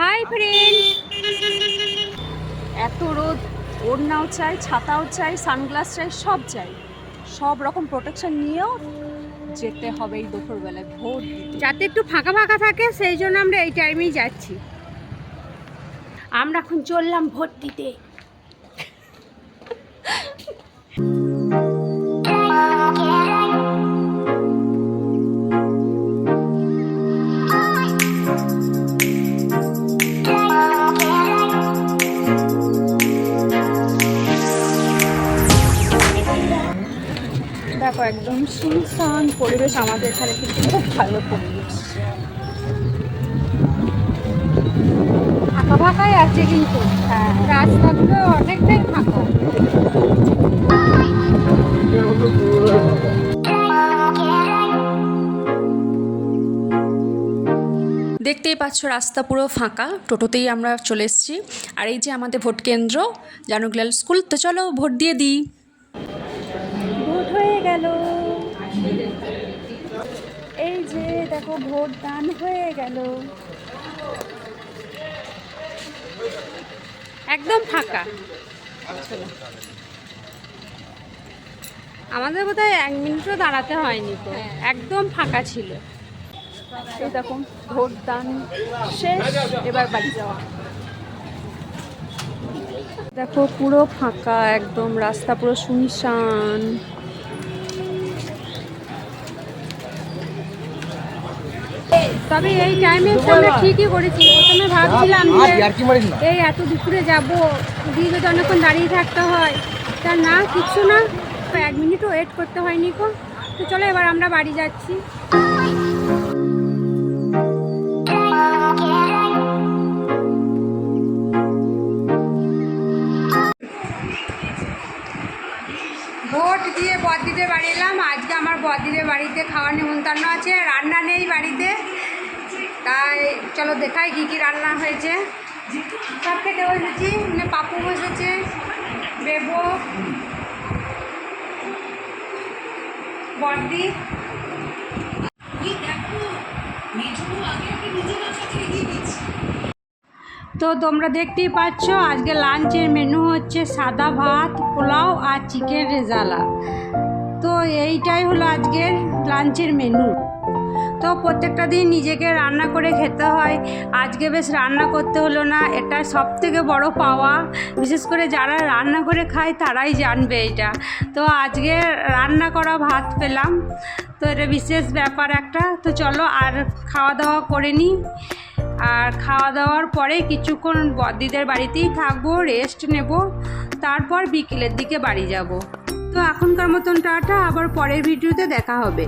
Hi friend এত রোদ, ওড়নাও চাই, ছাতাও চাই, সানগ্লাস চাই, সব চাই। সব রকম প্রোটেকশন নিয়েও যেতে হবে এই দুপুরবেলায়, ভোর যাতে একটু ফাঁকা ফাঁকা থাকে, সেই জন্য আমরা এই টাইমেই যাচ্ছি। আমরা এখন চললাম ভোট দিতে দেখো একদম সুনসান পরিবেশ আমাদের এখানে কিন্তু খুব ভালো পরিবেশ। ফাঁকা ফাঁকাই আছে কিন্তু। হ্যাঁ। রাস্তাগুলো অনেকটাই ফাঁকা। দেখতেই পাচ্ছ রাস্তা পুরো ফাঁকা। টোটোতেই আমরা চলে এসেছি। আর এই যে আমাদের ভোট কেন্দ্র জানুগলাল স্কুল তো চলো ভোট দিয়ে দিই। হয়ে গেল। এই যে দেখো ভোট দান হয়ে গেল। একদম ফাঁকা। আমাদের বোধহয় এক মিনিটও দাঁড়াতে হয়নি তো। একদম ফাঁকা ছিল। দেখো ভোট দান শেষ, এবার বাড়ি যাওয়া। দেখো, পুরো ফাঁকা, একদম রাস্তা পুরো শুনশান। তবে এই টাইমে আমরা ঠিকই করেছি। প্রথমে ভাবছিলাম যে এই এত দুপুরে যাব দিয়ে যদি অনেকক্ষণ দাঁড়িয়ে থাকতে হয়। তা না কিছু না এক মিনিটও ওয়েট করতে হয়নি কো তো চলো এবার আমরা বাড়ি যাচ্ছি। ভোট দিয়ে বদিদের বাড়ি এলাম। আজকে আমার বদিদের বাড়িতে খাওয়ার নিমন্ত্রণ আছে। রান্না নেই বাড়িতে। তাই চলো দেখাই কী কী রান্না হয়েছে। সব খেতে বসেছি মানে পাপু বসেছে, বেবো, বর্দি। তো তোমরা দেখতেই পাচ্ছ, আজকে লাঞ্চের মেনু হচ্ছে সাদা ভাত, পোলাও আর চিকেন রেজালা তো এইটাই হলো আজকের লাঞ্চের মেনু তো প্রত্যেকটা দিন নিজেকে রান্না করে খেতে হয়। আজকে বেশ রান্না করতে হলো না, এটা সব থেকে বড় পাওয়া। বিশেষ করে যারা রান্না করে খায় তারাই জানবে এটা। তো আজকে রান্না করা ভাত পেলাম। তো এটা বিশেষ ব্যাপার একটা। তো চলো আর খাওয়া দাওয়া করে নিই আর খাওয়া দাওয়ার পরে কিছুক্ষণ বদিদের বাড়িতেই থাকব রেস্ট নেব। তারপর বিকেলের দিকে বাড়ি যাব। তো এখনকার মতন টাটা, আবার পরের ভিডিওতে দেখা হবে।